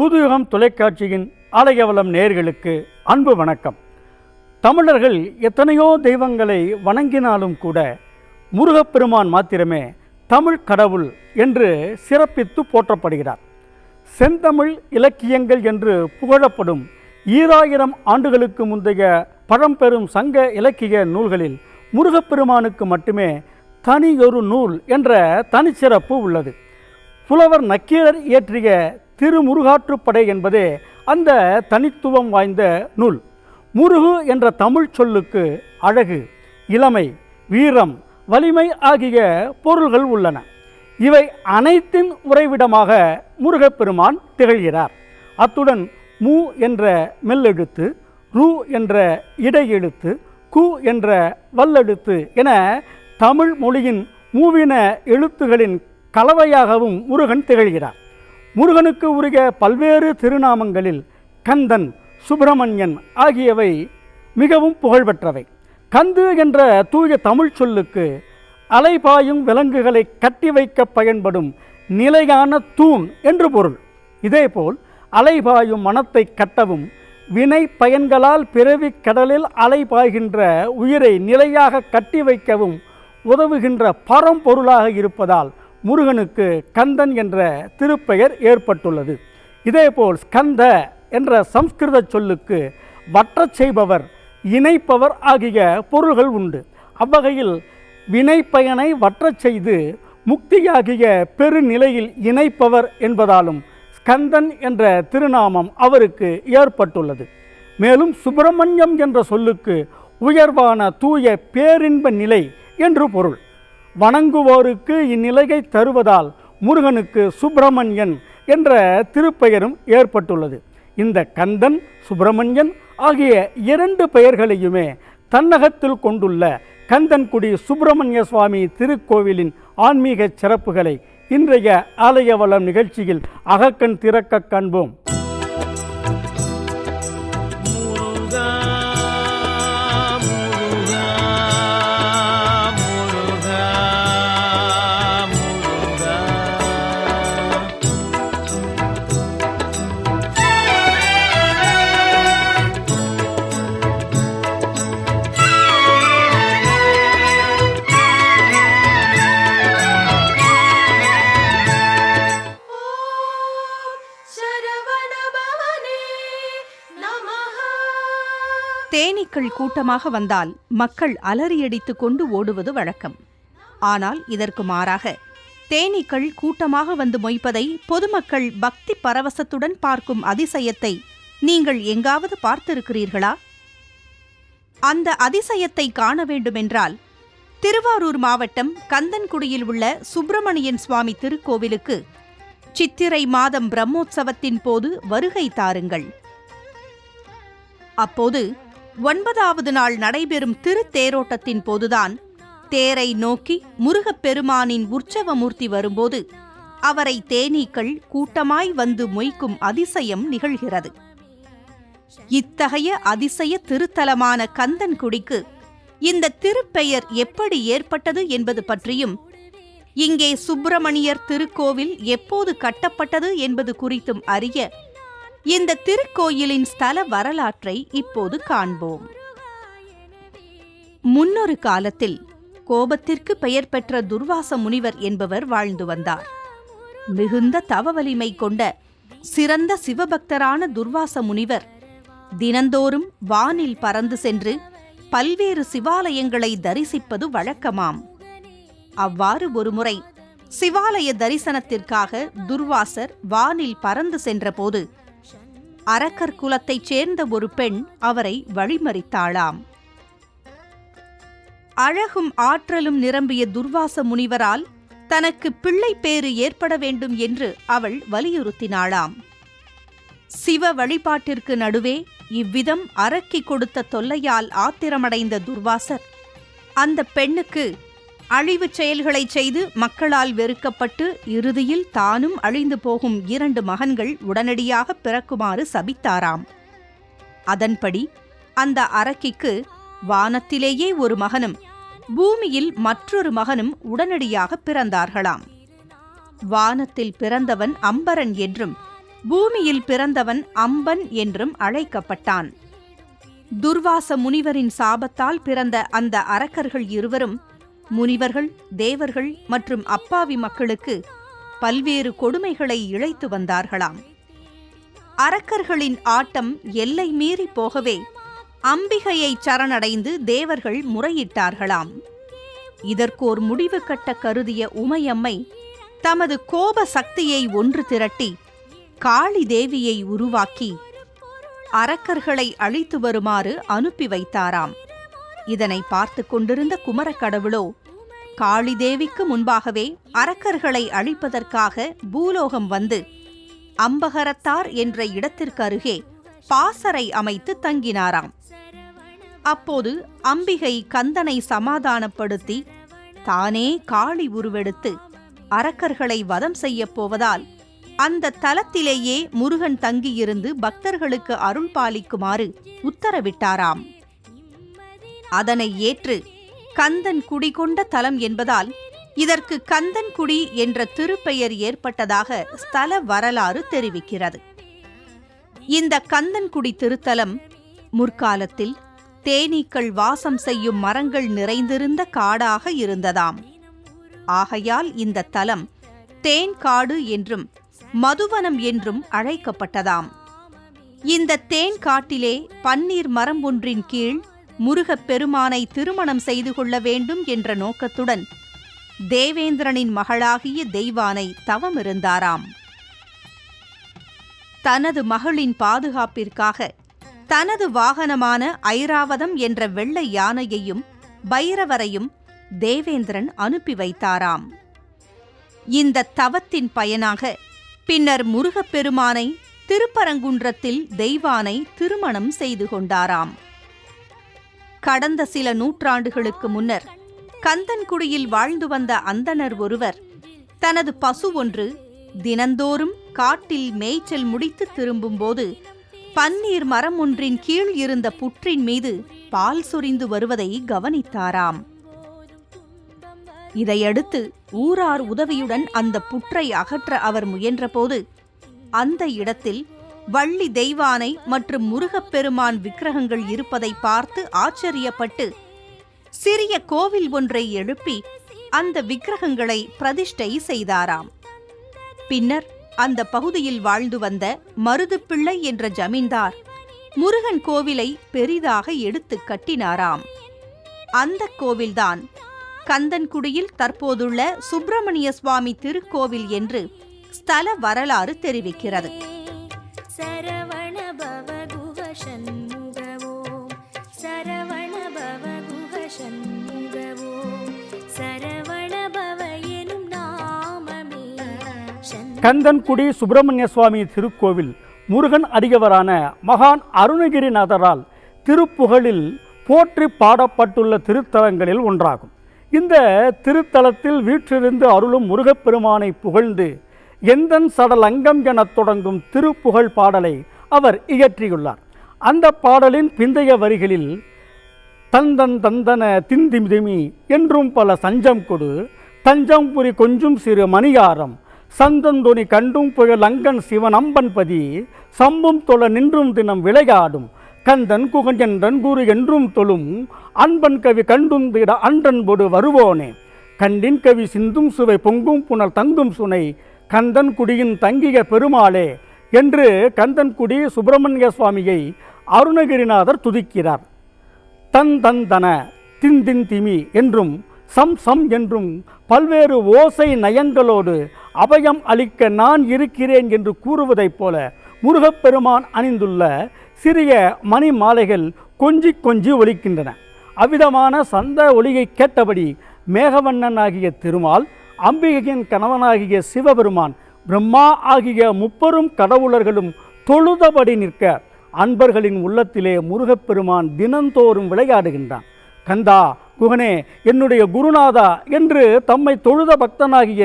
புதுயுகம் தொலைக்காட்சியின் ஆலயவளம் நேர்களுக்கு அன்பு வணக்கம். தமிழர்கள் எத்தனையோ தெய்வங்களை வணங்கினாலும் கூட முருகப்பெருமான் மாத்திரமே தமிழ் கடவுள் என்று சிறப்பித்து போற்றப்படுகிறார். செந்தமிழ் இலக்கியங்கள் என்று புகழப்படும் ஈராயிரம் ஆண்டுகளுக்கு முந்தைய பழம்பெரும் சங்க இலக்கிய நூல்களில் முருகப்பெருமானுக்கு மட்டுமே தனியொரு நூல் என்ற தனிச்சிறப்பு உள்ளது. புலவர் நக்கீரர் இயற்றிய திருமுருகாற்றுப்படை என்பதே அந்த தனித்துவம் வாய்ந்த நூல். முருகு என்ற தமிழ் சொல்லுக்கு அழகு இளமை வீரம் வலிமை ஆகிய பொருள்கள் உள்ளன. இவை அனைத்தின் உறைவிடமாக முருகப்பெருமான் திகழ்கிறார். அத்துடன் மு என்ற மெல்லெழுத்து ரு என்ற இடையெழுத்து கு என்ற வல்லெழுத்து என தமிழ் மொழியின் மூவின எழுத்துகளின் கலவையாகவும் முருகன் திகழ்கிறார். முருகனுக்கு உரிய பல்வேறு திருநாமங்களில் கந்தன் சுப்பிரமணியன் ஆகியவை மிகவும் புகழ்பெற்றவை. கந்து என்ற தூய தமிழ் சொல்லுக்கு அலைபாயும் விலங்குகளை கட்டி வைக்க பயன்படும் நிலையான தூண் என்று பொருள். இதேபோல் அலைபாயும் மனத்தை கட்டவும் வினை பயன்களால் பிறவி கடலில் அலைபாய்கின்ற உயிரை நிலையாக கட்டி வைக்கவும் உதவுகின்ற பரம்பொருளாக இருப்பதால் முருகனுக்கு கந்தன் என்ற திருப்பெயர் ஏற்பட்டுள்ளது. இதேபோல் ஸ்கந்த என்ற சம்ஸ்கிருத சொல்லுக்கு வற்றச் செய்பவர் இணைப்பவர் ஆகிய பொருள்கள் உண்டு. அவ்வகையில் வினைப்பயனை வற்றச் செய்து முக்தியாகிய பெருநிலையில் இணைப்பவர் என்பதாலும் ஸ்கந்தன் என்ற திருநாமம் அவருக்கு ஏற்பட்டுள்ளது. மேலும் சுப்பிரமணியம் என்ற சொல்லுக்கு உயர்வான தூய பேரின்ப நிலை என்று பொருள். வணங்குவோருக்கு இந்நிலையை தருவதால் முருகனுக்கு சுப்பிரமணியன் என்ற திருப்பெயரும் ஏற்பட்டுள்ளது. இந்த கந்தன் சுப்பிரமணியன் ஆகிய இரண்டு பெயர்களையுமே தன்னகத்தில் கொண்டுள்ள கந்தன்குடி சுப்பிரமணிய சுவாமி திருக்கோவிலின் ஆன்மீக சிறப்புகளை இன்றைய ஆலயவளம் நிகழ்ச்சியில் அகக்கண் திறக்க காண்போம். கூட்டமாக வந்தால் மக்கள் அலறியடித்துக் கொண்டு ஓடுவது வழக்கம். ஆனால் இதற்கு மாறாக தேனீக்கள் கூட்டமாக வந்து மொய்ப்பதை பொதுமக்கள் பக்தி பரவசத்துடன் பார்க்கும் அதிசயத்தை நீங்கள் எங்காவது பார்த்திருக்கிறீர்களா? அந்த அதிசயத்தை காண வேண்டுமென்றால் திருவாரூர் மாவட்டம் கந்தன்குடியில் உள்ள சுப்பிரமணியன் சுவாமி திருக்கோவிலுக்கு சித்திரை மாதம் பிரம்மோற்சவத்தின் போது வருகை தாருங்கள். அப்போது ஒன்பதாவது நாள் நடைபெறும் திருத்தேரோட்டத்தின் போதுதான் தேரை நோக்கி முருகப்பெருமானின் உற்சவமூர்த்தி வரும்போது அவரை தேனீக்கள் கூட்டமாய் வந்து மொய்க்கும் அதிசயம் நிகழ்கிறது. இத்தகைய அதிசய திருத்தலமான கந்தன்குடிக்கு இந்த திருப்பெயர் எப்படி ஏற்பட்டது என்பது பற்றியும் இங்கே சுப்பிரமணியர் திருக்கோவில் எப்போது கட்டப்பட்டது என்பது குறித்தும் அறிய இந்த திருக்கோயிலின் ஸ்தல வரலாற்றை இப்போது காண்போம். முன்னொரு காலத்தில் கோபத்திற்கு பெயர் பெற்ற துர்வாச முனிவர் என்பவர் வாழ்ந்து வந்தார். மிகுந்த தவ வலிமை கொண்ட சிறந்த சிவபக்தரான துர்வாச முனிவர் தினந்தோறும் வானில் பறந்து சென்று பல்வேறு சிவாலயங்களை தரிசிப்பது வழக்கமாம். அவ்வாறு ஒருமுறை சிவாலய தரிசனத்திற்காக துர்வாசர் வானில் பறந்து சென்றபோது அரக்கர் குலத்தைச் சேர்ந்த ஒரு பெண் அவரை வழிமறித்தாளாம். அழகும் ஆற்றலும் நிரம்பிய துர்வாச முனிவரால் தனக்கு பிள்ளை பேறு ஏற்பட வேண்டும் என்று அவள் வலியுறுத்தினாளாம். சிவ வழிபாட்டிற்கு நடுவே இவ்விதம் அரக்கி கொடுத்த தொல்லையால் ஆத்திரமடைந்த துர்வாசர் அந்த பெண்ணுக்கு அழிவுச் செயல்களைச் செய்து மக்களால் வெறுக்கப்பட்டு இறுதியில் தானும் அழிந்து போகும் இரண்டு மகன்கள் உடனடியாக பிறக்குமாறு சபித்தாராம். அதன்படி அந்த அரக்கிக்கு வானத்திலேயே ஒரு மகனும் பூமியில் மற்றொரு மகனும் உடனடியாக பிறந்தார்களாம். வானத்தில் பிறந்தவன் அம்பரன் என்றும் பூமியில் பிறந்தவன் அம்பன் என்றும் அழைக்கப்பட்டான். துர்வாச முனிவரின் சாபத்தால் பிறந்த அந்த அரக்கர்கள் இருவரும் முனிவர்கள் தேவர்கள் மற்றும் அப்பாவி மக்களுக்கு பல்வேறு கொடுமைகளை இழைத்து வந்தார்களாம். அரக்கர்களின் ஆட்டம் எல்லை மீறி போகவே அம்பிகையை சரணடைந்து தேவர்கள் முறையிட்டார்களாம். இதற்கோர் முடிவு கட்ட கருதிய உமையம்மை தமது கோப சக்தியை ஒன்று திரட்டி காளி தேவியை உருவாக்கி அரக்கர்களை அழித்து வருமாறு அனுப்பி வைத்தாராம். இதனை பார்த்து கொண்டிருந்த குமரக்கடவுளோ காளி தேவிக்கு முன்பாகவே அரக்கர்களை அழிப்பதற்காக பூலோகம் வந்து அம்பகரத்தார் என்ற இடத்திற்கு அருகே பாசறை அமைத்து தங்கினாராம். அப்போது அம்பிகை கந்தனை சமாதானப்படுத்தி தானே காளி உருவெடுத்து அரக்கர்களை வதம் செய்யப் போவதால் அந்த தலத்திலேயே முருகன் தங்கியிருந்து பக்தர்களுக்கு அருள் பாலிக்குமாறு உத்தரவிட்டாராம். அதனை ஏற்று கந்தன் குடிகொண்ட தலம் என்பதால் இதற்கு கந்தன்குடி என்ற திருப்பெயர் ஏற்பட்டதாக ஸ்தல வரலாறு தெரிவிக்கிறது. இந்த கந்தன்குடி திருத்தலம் முற்காலத்தில் தேனீக்கள் வாசம் செய்யும் மரங்கள் நிறைந்திருந்த காடாக இருந்ததாம். ஆகையால் இந்த தலம் தேன் காடு என்றும் மதுவனம் என்றும் அழைக்கப்பட்டதாம். இந்த தேன் காட்டிலே பன்னீர் மரம் ஒன்றின் கீழ் முருகப் பெருமானை திருமணம் செய்து கொள்ள வேண்டும் என்ற நோக்கத்துடன் தேவேந்திரனின் மகளாகிய தெய்வானை தவமிருந்தாராம். தனது மகளின் பாதுகாப்பிற்காக தனது வாகனமான ஐராவதம் என்ற வெள்ளை யானையையும் பைரவரையும் தேவேந்திரன் அனுப்பி வைத்தாராம். இந்த தவத்தின் பயனாக பின்னர் முருகப்பெருமானை திருப்பரங்குன்றத்தில் தெய்வானை திருமணம் செய்து கொண்டாராம். கடந்த சில நூற்றாண்டுகளுக்கு முன்னர் கந்தன்குடியில் வாழ்ந்து வந்த அந்தணர் ஒருவர் தனது பசு ஒன்று தினந்தோறும் காட்டில் மேய்ச்சல் முடித்து திரும்பும்போது பன்னீர் மரம் ஒன்றின் கீழ் இருந்த புற்றின் மீது பால் சொரிந்து வருவதை கவனித்தாராம். இதையடுத்து ஊரார் உதவியுடன் அந்த புற்றை அகற்ற அவர் முயன்றபோது அந்த இடத்தில் வள்ளி தெய்வானை மற்றும் முருகப்பெருமான் விக்கிரகங்கள் இருப்பதை பார்த்து ஆச்சரியப்பட்டு சிறிய கோவில் ஒன்றை எழுப்பி அந்த விக்கிரகங்களை பிரதிஷ்டை செய்தாராம். பின்னர் அந்த பகுதியில் வாழ்ந்து வந்த மருதுப்பிள்ளை என்ற ஜமீன்தார் முருகன் கோவிலை பெரிதாக எடுத்து கட்டினாராம். அந்த கோவில்தான் கந்தன்குடியில் தற்போதுள்ள சுப்பிரமணிய சுவாமி திருக்கோவில் என்று ஸ்தல வரலாறு தெரிவிக்கிறது. கந்தன்குடி சுப்பிரமணிய சுவாமி திருக்கோவில் முருகன் அடியவரான மகான் அருணகிரிநாதரால் திருப்புகழில் போற்றி பாடப்பட்டுள்ள திருத்தலங்களில் ஒன்றாகும். இந்த திருத்தலத்தில் வீற்றிருந்து அருளும் முருகப்பெருமானை புகழ்ந்து எந்தன் சடல் அங்கம் எனத் தொடங்கும் திருப்புகழ் பாடலை அவர் இயற்றியுள்ளார். அந்த பாடலின் பிந்தைய வரிகளில் தந்தன் தந்தன திந்திமிதிமி என்றும் பல சஞ்சம் கொடு தஞ்சம் புரி கொஞ்சும் சிறு மணியாரம் சந்தந்தொனி கண்டும் புயல் அங்கன் சிவன் அம்பன் பதி சம்பும் தொழ நின்றும் தினம் விளையாடும் கந்தன் குகஞ்சன்றன் குரு என்றும் தொழும் அன்பன் கவி கண்டுந்திட அன்றன் பொடு வருவோனே கண்டின் கவி சிந்தும் சுவை பொங்கும் புனல் தங்கும் சுனை கந்தன்குடியின் தங்கிய பெருமாளே என்று கந்தன்குடி சுப்பிரமணிய சுவாமியை அருணகிரிநாதர் துதிக்கிறார். தன் தந்தன தின் தின் திமி என்றும் சம் சம் என்றும் பல்வேறு ஓசை நயங்களோடு அபயம் அளிக்க நான் இருக்கிறேன் என்று கூறுவதைப் போல முருகப்பெருமான் அணிந்துள்ள சிறிய மணி மாலைகள் கொஞ்சி கொஞ்சி ஒலிக்கின்றன. அவ்விதமான சந்த ஒளியை கேட்டபடி மேகவண்ணன் ஆகிய திருமால் அம்பிகையின் கணவனாகிய சிவபெருமான் பிரம்மா ஆகிய முப்பெரும் கடவுளர்களும் தொழுதபடி நிற்க அன்பர்களின் உள்ளத்திலே முருகப்பெருமான் தினந்தோறும் விளையாடுகின்றான். கந்தா குகனே என்னுடைய குருநாதா என்று தம்மை தொழுத பக்தனாகிய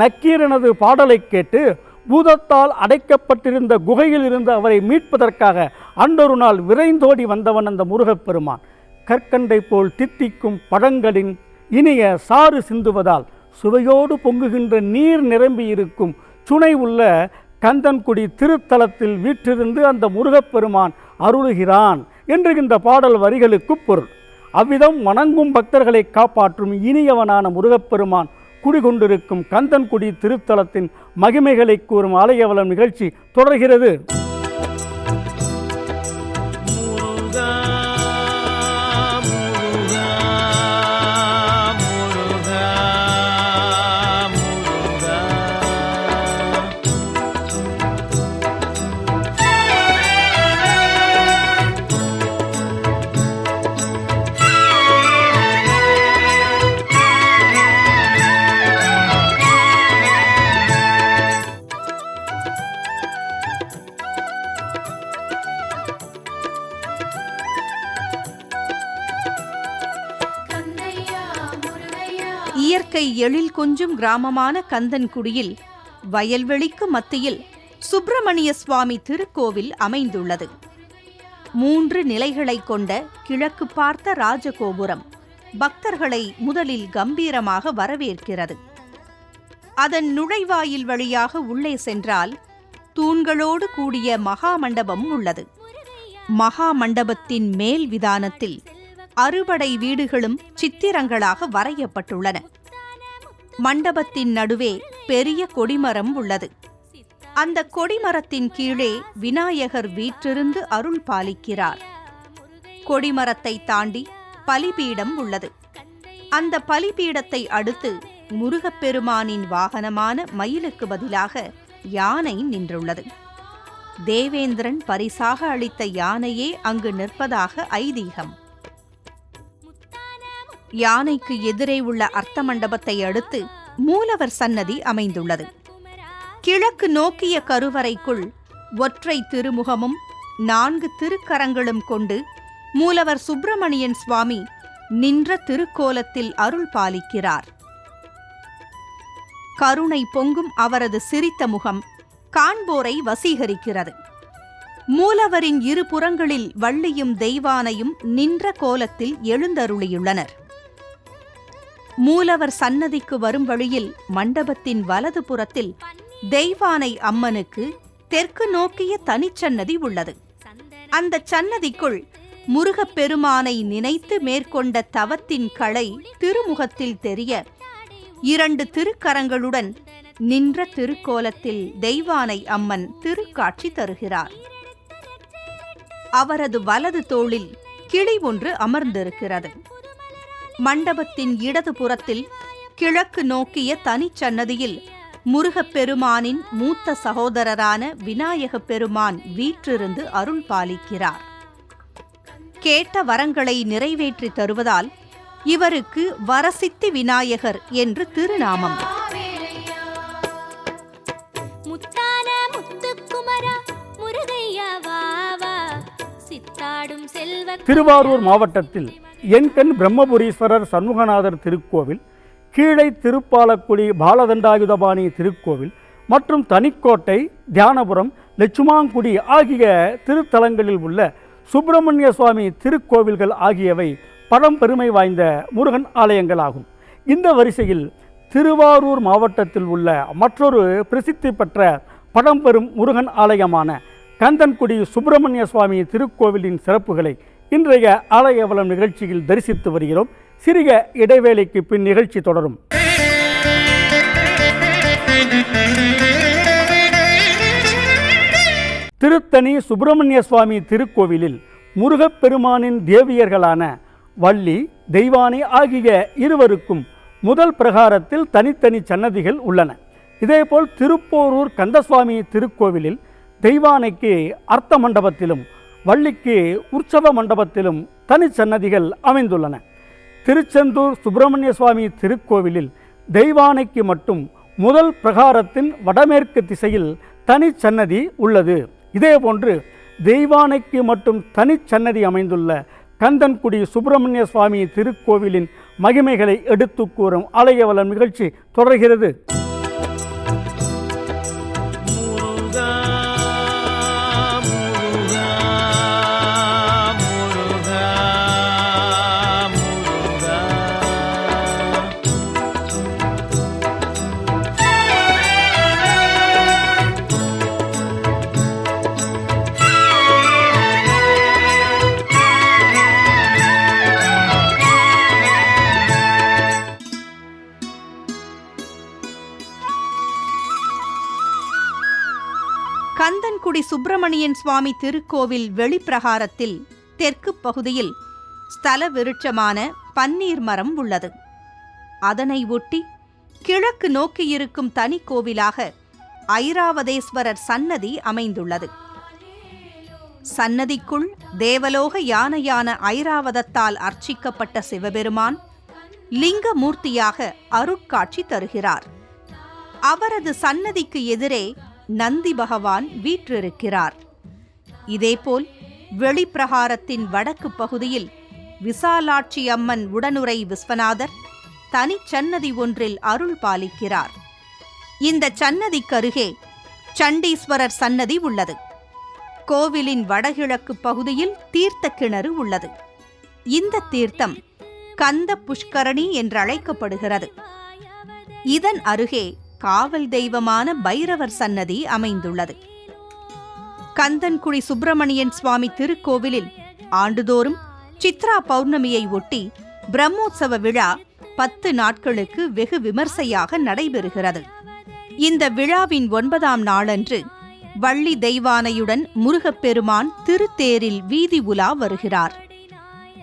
நக்கீரனது பாடலை கேட்டு பூதத்தால் அடைக்கப்பட்டிருந்த குகையில் இருந்து அவரை மீட்பதற்காக அன்றொரு நாள் விரைந்தோடி வந்தவன் அந்த முருகப்பெருமான். கற்கண்டை போல் தித்திக்கும் பழங்களின் இனிய சாறு சிந்துவதால் சுவையோடு பொங்குகின்ற நீர் நிரம்பி இருக்கும் சுனை உள்ள கந்தன்குடி திருத்தலத்தில் வீற்றிருந்து அந்த முருகப்பெருமான் அருளுகிறான் என்று இந்த பாடல் வரிகளுக்கு பொருள். அவ்விதம் வணங்கும் பக்தர்களை காப்பாற்றும் இனியவனான முருகப்பெருமான் குடிகொண்டிருக்கும் கந்தன்குடி திருத்தலத்தின் மகிமைகளை கூறும் ஆலயவலம் நிகழ்ச்சி தொடர்கிறது. எழில் கொஞ்சும் கிராமமான கந்தன்குடியில் வயல்வெளிக்கு மத்தியில் சுப்பிரமணிய சுவாமி திருக்கோவில் அமைந்துள்ளது. மூன்று நிலைகளை கொண்ட கிழக்கு பார்த்த ராஜகோபுரம் பக்தர்களை முதலில் கம்பீரமாக வரவேற்கிறது. அதன் நுழைவாயில் வழியாக உள்ளே சென்றால் தூண்களோடு கூடிய மகா மண்டபம் உள்ளது. மகா மண்டபத்தின் மேல் விதானத்தில் அறுபடை வீடுகளும் சித்திரங்களாக வரையப்பட்டுள்ளன. மண்டபத்தின் நடுவே பெரிய கொடிமரம் உள்ளது. அந்த கொடிமரத்தின் கீழே விநாயகர் வீற்றிருந்து அருள் பாலிக்கிறார். கொடிமரத்தை தாண்டி பலிபீடம் உள்ளது. அந்த பலிபீடத்தை அடுத்து முருகப்பெருமானின் வாகனமான மயிலுக்கு பதிலாக யானை நின்றுள்ளது. தேவேந்திரன் பரிசாக அளித்த யானையே அங்கு நிற்பதாக ஐதீகம். யானைக்கு எதிரே உள்ள அர்த்த மண்டபத்தை அடுத்து மூலவர் சன்னதி அமைந்துள்ளது. கிழக்கு நோக்கிய கருவறைக்குள் ஒற்றை திருமுகமும் நான்கு திருக்கரங்களும் கொண்டு மூலவர் சுப்பிரமணியன் சுவாமி நின்ற திருக்கோலத்தில் அருள் பாலிக்கிறார். கருணை பொங்கும் அவரது சிரித்த முகம் காண்போரை வசீகரிக்கிறது. மூலவரின் இரு புறங்களில் வள்ளியும் தெய்வானையும் நின்ற கோலத்தில் எழுந்தருளியுள்ளனர். மூலவர் சன்னதிக்கு வரும் வழியில் மண்டபத்தின் வலது புறத்தில் தெய்வானை அம்மனுக்கு தெற்கு நோக்கிய தனிச்சன்னதி உள்ளது. அந்த சன்னதிக்குள் முருகப்பெருமானை நினைத்து மேற்கொண்ட தவத்தின் களை திருமுகத்தில் தெரிய இரண்டு திருக்கரங்களுடன் நின்ற திருக்கோலத்தில் தெய்வானை அம்மன் திருக்காட்சி தருகிறார். அவரது வலது தோளில் கிளி ஒன்று அமர்ந்திருக்கிறது. மண்டபத்தின் இடது புறத்தில் கிழக்கு நோக்கிய தனிச்சன்னதியில் முருகப்பெருமானின் மூத்த சகோதரரான விநாயகப் பெருமான் வீற்றிருந்து அருள் பாலிக்கிறார். கேட்ட வரங்களை நிறைவேற்றி தருவதால் இவருக்கு வரசித்தி விநாயகர் என்று திருநாமம். திருவாரூர் மாவட்டத்தில் எண்கண் பிரம்மபுரீஸ்வரர் சண்முகநாதர் திருக்கோவில் கீழை திருப்பாலக்குடி பாலதண்டாயுதபாணி திருக்கோவில் மற்றும் தனிக்கோட்டை தியானபுரம் லட்சுமாங்குடி ஆகிய திருத்தலங்களில் உள்ள சுப்பிரமணிய சுவாமி திருக்கோவில்கள் ஆகியவை பழம்பெருமை வாய்ந்த முருகன் ஆலயங்களாகும். இந்த வரிசையில் திருவாரூர் மாவட்டத்தில் உள்ள மற்றொரு பிரசித்தி பெற்ற பழம்பெரும் முருகன் ஆலயமான கந்தன்குடி சுப்பிரமணிய சுவாமி திருக்கோவிலின் சிறப்புகளை இன்றைய ஆலயவலம் நிகழ்ச்சியில் தரிசித்து வருகிறோம். சிறிய இடைவேளைக்கு பின் நிகழ்ச்சி தொடரும். திருத்தணி சுப்பிரமணிய சுவாமி திருக்கோவிலில் முருகப்பெருமானின் தேவியர்களான வள்ளி தெய்வானை ஆகிய இருவருக்கும் முதல் பிரகாரத்தில் தனித்தனி சன்னதிகள் உள்ளன. இதேபோல் திருப்போரூர் கந்தசுவாமி திருக்கோவிலில் தெய்வானைக்கு அர்த்த மண்டபத்திலும் வள்ளிக்கு உற்சவ மண்டபத்திலும் தனிச்சன்னதிகள் அமைந்துள்ளன. திருச்செந்தூர் சுப்பிரமணிய சுவாமி திருக்கோவிலில் தெய்வானைக்கு மட்டும் முதல் பிரகாரத்தின் வடமேற்கு திசையில் தனிச்சன்னதி உள்ளது. இதேபோன்று தெய்வானைக்கு மட்டும் தனிச்சன்னதி அமைந்துள்ள கந்தன்குடி சுப்பிரமணிய சுவாமி திருக்கோவிலின் மகிமைகளை எடுத்து கூறும் ஆலயவலம் நிகழ்ச்சி தொடர்கிறது. சுப்பிரமணியன் சுவாமி திருக்கோவில் வெளிப்பிரகாரத்தில் தெற்கு பகுதியில் ஸ்தல விருட்சமான பன்னீர் மரம் உள்ளது. அதனை ஒட்டி கிழக்கு நோக்கியிருக்கும் தனி கோவிலாக ஐராவதேஸ்வரர் சன்னதி அமைந்துள்ளது. சன்னதிக்குள் தேவலோக யானையான ஐராவதத்தால் அர்ச்சிக்கப்பட்ட சிவபெருமான் லிங்கமூர்த்தியாக அருட்காட்சி தருகிறார். அவரது சன்னதிக்கு எதிரே நந்தி பகவான் வீற்றிருக்கிறார். இதேபோல் வெளிப்பிரகாரத்தின் வடக்கு பகுதியில் விசாலாட்சி அம்மன் உடனுரை விஸ்வநாதர் தனிச்சன்னதி ஒன்றில் அருள் பாலிக்கிறார். இந்த சன்னதிக்கருகே சண்டீஸ்வரர் சன்னதி உள்ளது. கோவிலின் வடகிழக்கு பகுதியில் தீர்த்த கிணறு உள்ளது. இந்த தீர்த்தம் கந்த புஷ்கரணி என்றழைக்கப்படுகிறது. இதன் அருகே காவல் தெய்வமான பைரவர் சன்னதி அமைந்துள்ளது. கந்தன்குடி சுப்பிரமணியன் சுவாமி திருக்கோவிலில் ஆண்டுதோறும் சித்ரா பௌர்ணமியை ஒட்டி பிரம்மோற்சவ விழா பத்து நாட்களுக்கு வெகு விமர்சையாக நடைபெறுகிறது. இந்த விழாவின் ஒன்பதாம் நாளன்று வள்ளி தெய்வானையுடன் முருகப்பெருமான் திருத்தேரில் வீதி உலா வருகிறார்.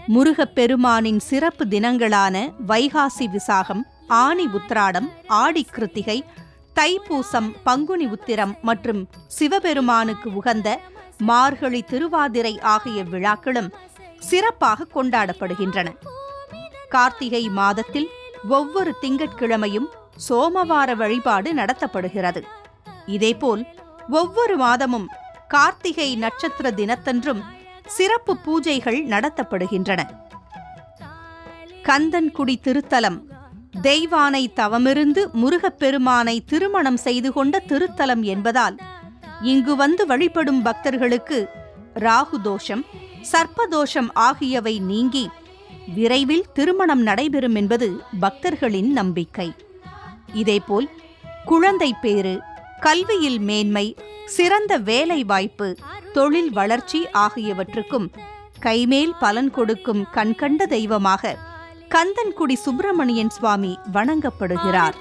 முருகப்பெருமானின் சிறப்பு தினங்களான வைகாசி விசாகம் ஆனி உத்திராடம் ஆடி கிருத்திகை தைப்பூசம் பங்குனி உத்திரம் மற்றும் சிவபெருமானுக்கு உகந்த மார்கழி திருவாதிரை ஆகிய விழாக்களும் சிறப்பாக கொண்டாடப்படுகின்றன. கார்த்திகை மாதத்தில் ஒவ்வொரு திங்கட்கிழமையும் சோமவார வழிபாடு நடத்தப்படுகிறது. இதேபோல் ஒவ்வொரு மாதமும் கார்த்திகை நட்சத்திர தினத்தன்றும் சிறப்பு பூஜைகள் நடத்தப்படுகின்றன. கந்தன்குடி திருத்தலம் தெய்வானை தவமிருந்து முருகப்பெருமானை திருமணம் செய்து கொண்ட திருத்தலம் என்பதால் இங்கு வந்து வழிபடும் பக்தர்களுக்கு ராகு தோஷம் சர்ப்பதோஷம் ஆகியவை நீங்கி விரைவில் திருமணம் நடைபெறும் என்பது பக்தர்களின் நம்பிக்கை. இதேபோல் குழந்தை பேறு கல்வியில் மேன்மை சிறந்த வேலை வாய்ப்பு தொழில் வளர்ச்சி ஆகியவற்றுக்கும் கைமேல் பலன் கொடுக்கும் கண்கண்ட தெய்வமாக கந்தன்குடி சுப்பிரமணியன் சுவாமி வணங்கப்படுகிறார்.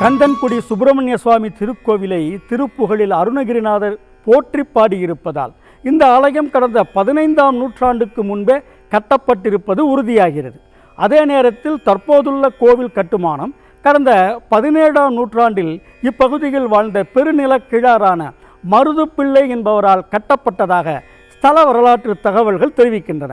கந்தன்குடி சுப்பிரமணிய சுவாமி திருக்கோவிலை திருப்புகழில் அருணகிரிநாதர் போற்றி பாடியிருப்பதால் இந்த ஆலயம் கடந்த பதினைந்தாம் நூற்றாண்டுக்கு முன்பே கட்டப்பட்டிருப்பது உறுதியாகிறது. அதே நேரத்தில் தற்போதுள்ள கோவில் கட்டுமானம் கடந்த பதினேழாம் நூற்றாண்டில் இப்பகுதியில் வாழ்ந்த பெருநில கிழாரான மருதுப்பிள்ளை என்பவரால் கட்டப்பட்டதாக ஸ்தல வரலாற்று தகவல்கள் தெரிவிக்கின்றன.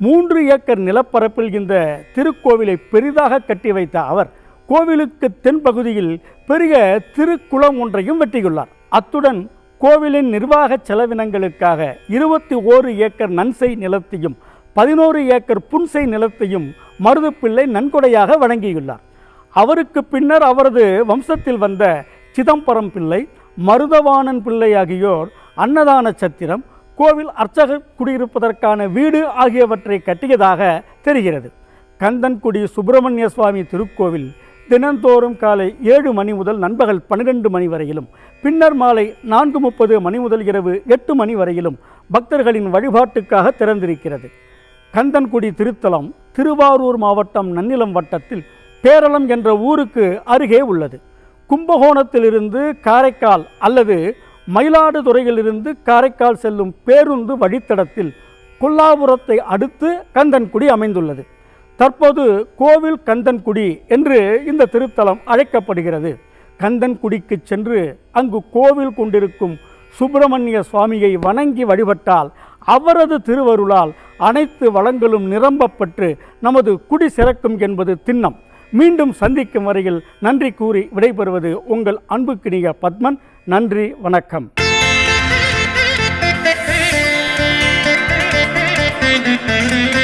மூன்று ஏக்கர் நிலப்பரப்பில் இந்த திருக்கோவிலை பெரிதாக கட்டி வைத்த அவர் கோவிலுக்கு தென்பகுதியில் பெரிய திருக்குளம் ஒன்றையும் வெட்டியுள்ளார். அத்துடன் கோவிலின் நிர்வாக செலவினங்களுக்காக இருபத்தி ஓரு ஏக்கர் நன்செய் நிலத்தையும் பதினோரு ஏக்கர் புன்செய் நிலத்தையும் மருதுப்பிள்ளை நன்கொடையாக வழங்கியுள்ளார். அவருக்கு பின்னர் அவரது வம்சத்தில் வந்த சிதம்பரம் பிள்ளை மருதவாணன் பிள்ளை ஆகியோர் அன்னதான சத்திரம் கோவில் அர்ச்சகர் குடியிருப்பதற்கான வீடு ஆகியவற்றை கட்டியதாக தெரிகிறது. கந்தன்குடி சுப்பிரமணிய சுவாமி திருக்கோவில் தினந்தோறும் காலை ஏழு மணி முதல் நண்பகல் பன்னிரெண்டு மணி வரையிலும் பின்னர் மாலை நான்கு முப்பது மணி முதல் இரவு எட்டு மணி வரையிலும் பக்தர்களின் வழிபாட்டுக்காக திறந்திருக்கிறது. கந்தன்குடி திருத்தலம் திருவாரூர் மாவட்டம் நன்னிலம் வட்டத்தில் பேரளம் என்ற ஊருக்கு அருகே உள்ளது. கும்பகோணத்திலிருந்து காரைக்கால் அல்லது மயிலாடுதுறையிலிருந்து காரைக்கால் செல்லும் பேருந்து வழித்தடத்தில் கொல்லாபுரத்தை அடுத்து கந்தன்குடி அமைந்துள்ளது. தற்போது கோவில் கந்தன்குடி என்று இந்த திருத்தலம் அழைக்கப்படுகிறது. கந்தன்குடிக்கு சென்று அங்கு கோவில் கொண்டிருக்கும் சுப்பிரமணிய சுவாமியை வணங்கி வழிபட்டால் அவரது திருவருளால் அனைத்து வளங்களும் நிரம்பப்பட்டு நமது குடி சிறக்கும் என்பது திண்ணம். மீண்டும் சந்திக்கும் வரையில் நன்றி கூறி விடைபெறுவது உங்கள் அன்புக்கினிய பத்மன். நன்றி வணக்கம். Thank you.